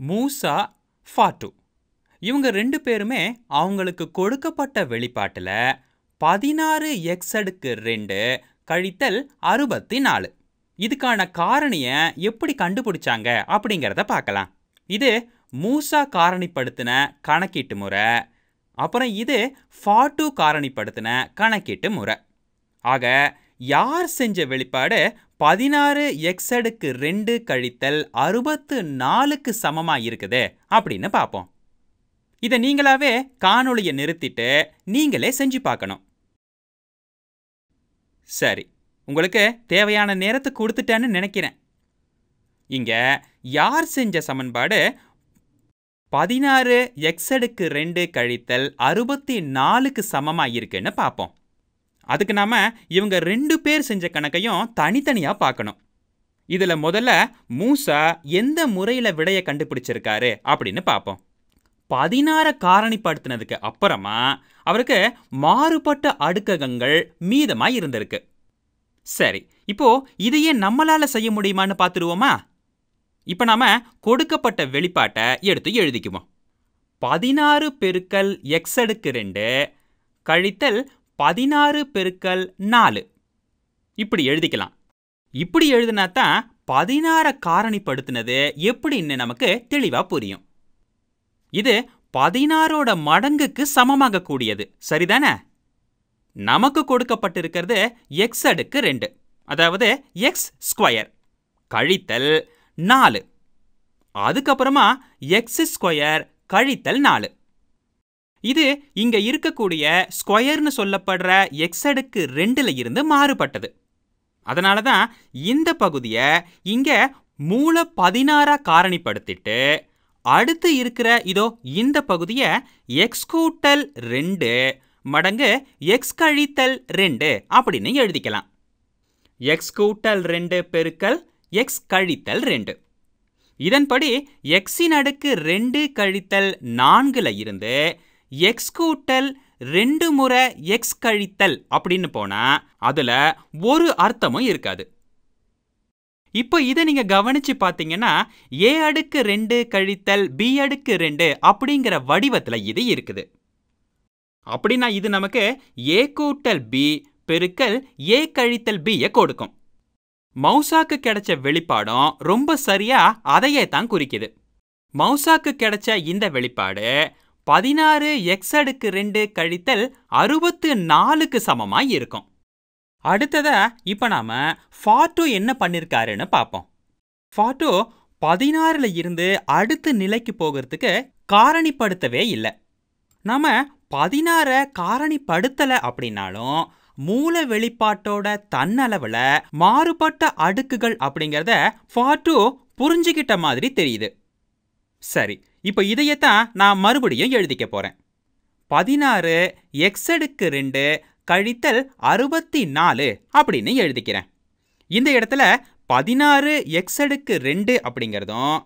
மூசா Fatu இவங்க ரெண்டு பேருமே அவங்களுக்கு கொடுக்கப்பட்ட வெளிப்பாட்டில் பதினாறு எக்ஸ் அடுக்கு ரெண்டு கழித்தல் அறுபத்தி நாலு இதுக்கான காரணியை எப்படி கண்டுபிடிச்சாங்க அப்படிங்கிறத பார்க்கலாம். இது மூசா காரணிப்படுத்தின கணக்கீட்டு முறை அப்புறம் இது ஃபாட்டு காரணிப்படுத்தின கணக்கீட்டு முறை. ஆக யார் செஞ்ச வெளிப்பாடு பதினாறு எக்ஸ் அடுக்கு ரெண்டு கழித்தல் அறுபத்து நாலுக்கு சமமாக இருக்குது அப்படின்னு பார்ப்போம் இதை நீங்களாவே காணொளியை நிறுத்திட்டு நீங்களே செஞ்சு பார்க்கணும். சரி உங்களுக்கு தேவையான நேரத்தை கொடுத்துட்டேன்னு நினைக்கிறேன். இங்கே யார் செஞ்ச சமன்பாடு பதினாறு எக்ஸ் அடுக்கு ரெண்டு கழித்தல் அறுபத்தி நாலுக்கு சமமாக இருக்குன்னு பார்ப்போம் அதுக்கு நாம இவங்க ரெண்டு பேர் செஞ்ச கணக்கையும் தனித்தனியாக பார்க்கணும். இதில் முதல்ல மூசா எந்த முறையில் விடையை கண்டுபிடிச்சிருக்காரு அப்படின்னு பார்ப்போம். பதினாறை காரணிப்படுத்தினதுக்கு அப்புறமா அவருக்கு மாறுபட்ட அடுக்ககங்கள் மீதமாக இருந்திருக்கு. சரி இப்போ இதையே நம்மளால செய்ய முடியுமான்னு பார்த்துருவோமா? இப்போ நாம கொடுக்கப்பட்ட வெளிப்பாட்டை எடுத்து எழுதிக்குவோம். பதினாறு பெருக்கல் எக்ஸ் அடுக்கு ரெண்டு கழித்தல் பதினாறு பெருக்கல் நாலு. இப்படி எழுதிக்கலாம். இப்படி எழுதினா தான் பதினாறை காரணிப்படுத்தினது எப்படின்னு நமக்கு தெளிவாக புரியும். இது பதினாறோட மடங்குக்கு சமமாக கூடியது. சரிதானே? நமக்கு கொடுக்கப்பட்டிருக்கிறது எக்ஸ் அடுக்கு ரெண்டு. அதாவது எக்ஸ் ஸ்கொயர் கழித்தல் நாலு. அதுக்கப்புறமா எக்ஸ் ஸ்கொயர் கழித்தல் நாலு. இது இங்க இருக்கக்கூடிய ஸ்கொயர்னு சொல்லப்படுற எக்ஸ் அடுக்கு ரெண்டுல இருந்து மாறுபட்டது. அதனால தான் இந்த பகுதியை இங்க மூல பதினாறா காரணிப்படுத்திட்டு அடுத்து இருக்கிற இதோ இந்த பகுதியை எக்ஸ் கூட்டல் ரெண்டு மடங்கு எக்ஸ் கழித்தல் ரெண்டு அப்படின்னு எழுதிக்கலாம். எக்ஸ் கூட்டல் ரெண்டு பெருக்கல் எக்ஸ் கழித்தல் ரெண்டு. இதன்படி எக்ஸின் அடுக்கு ரெண்டு கழித்தல் நான்குல இருந்து எக்ஸ் கூட்டல் ரெண்டு முறை எக்ஸ் கழித்தல் அப்படின்னு போனா அதுல ஒரு அர்த்தமும் இருக்காது. இப்போ இதை நீங்க கவனிச்சு பார்த்தீங்கன்னா ஏ அடுக்கு ரெண்டு கழித்தல் பி அடுக்கு ரெண்டு அப்படிங்கிற வடிவத்தில் இது இருக்குது. அப்படின்னா இது நமக்கு ஏ கூட்டல் பி பெருக்கல் ஏ கழித்தல் பியை கொடுக்கும். மௌசாக்கு கிடைச்ச வெளிப்பாடும் ரொம்ப சரியா அதையே தான் குறிக்குது. மௌசாக்கு கிடைச்ச இந்த வெளிப்பாடு பதினாறு எக்ஸ் அடுக்கு ரெண்டு கழித்தல் அறுபத்து நாலுக்கு சமமாக இருக்கும். அடுத்ததா இப்போ நாம் ஃபாட்டோ என்ன பண்ணியிருக்காருன்னு பார்ப்போம் ஃபாட்டோ பதினாறுல இருந்து அடுத்த நிலைக்கு போகிறதுக்கு காரணிப்படுத்தவே இல்லை. நாம் பதினாறை காரணிப்படுத்தலை அப்படின்னாலும் மூல வெளிப்பாட்டோட தன்னளவில் மாறுபட்ட அடுக்குகள் அப்படிங்கிறத ஃபாட்டோ புரிஞ்சுக்கிட்ட மாதிரி தெரியுது. சரி இப்போ இதையத்தான் நான் மறுபடியும் எழுதிக்க போறேன். பதினாறு எக்ஸ் அடுக்கு ரெண்டு கழித்தல் அறுபத்தி நாலு அப்படின்னு எழுதிக்கிறேன். இந்த இடத்துல பதினாறு எக்ஸ் அடுக்கு ரெண்டு அப்படிங்கிறதும்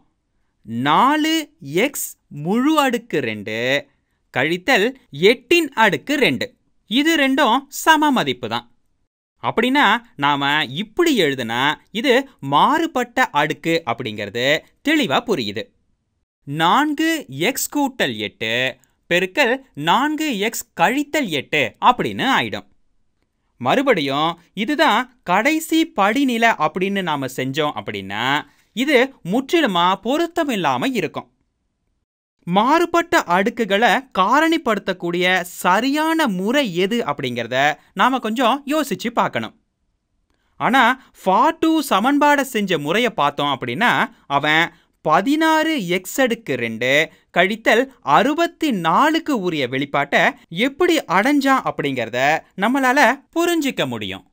நாலு எக்ஸ் முழு அடுக்கு ரெண்டு கழித்தல் எட்டின் அடுக்கு ரெண்டு. இது ரெண்டும் சம மதிப்பு தான். அப்படின்னா நாம இப்படி எழுதுனா இது மாறுபட்ட அடுக்கு அப்படிங்கிறது தெளிவா புரியுது. நான்கு எக்ஸ் கூட்டல் எட்டு பெருக்கல் நான்கு எக்ஸ் கழித்தல் எட்டு அப்படின்னு ஆயிடும். மறுபடியும் இதுதான் கடைசி படிநிலை அப்படின்னு நாம் செஞ்சோம் அப்படின்னா இது முற்றிலுமாக பொருத்தம் இல்லாமல் இருக்கும். மாறுபட்ட அடுக்குகளை காரணிப்படுத்தக்கூடிய சரியான முறை எது அப்படிங்கிறத நாம் கொஞ்சம் யோசித்து பார்க்கணும். ஆனால் ஃபார் டூ சமன்பாடை செஞ்ச முறையை பார்த்தோம் அப்படின்னா அவன் பதினாறு எக்ஸ் அடுக்கு ரெண்டு கழித்தல் அறுபத்தி நாலுக்கு உரிய வெளிப்பாட்டை எப்படி அடைஞ்சான் அப்படிங்கிறத நம்மளால புரிஞ்சிக்க முடியும்.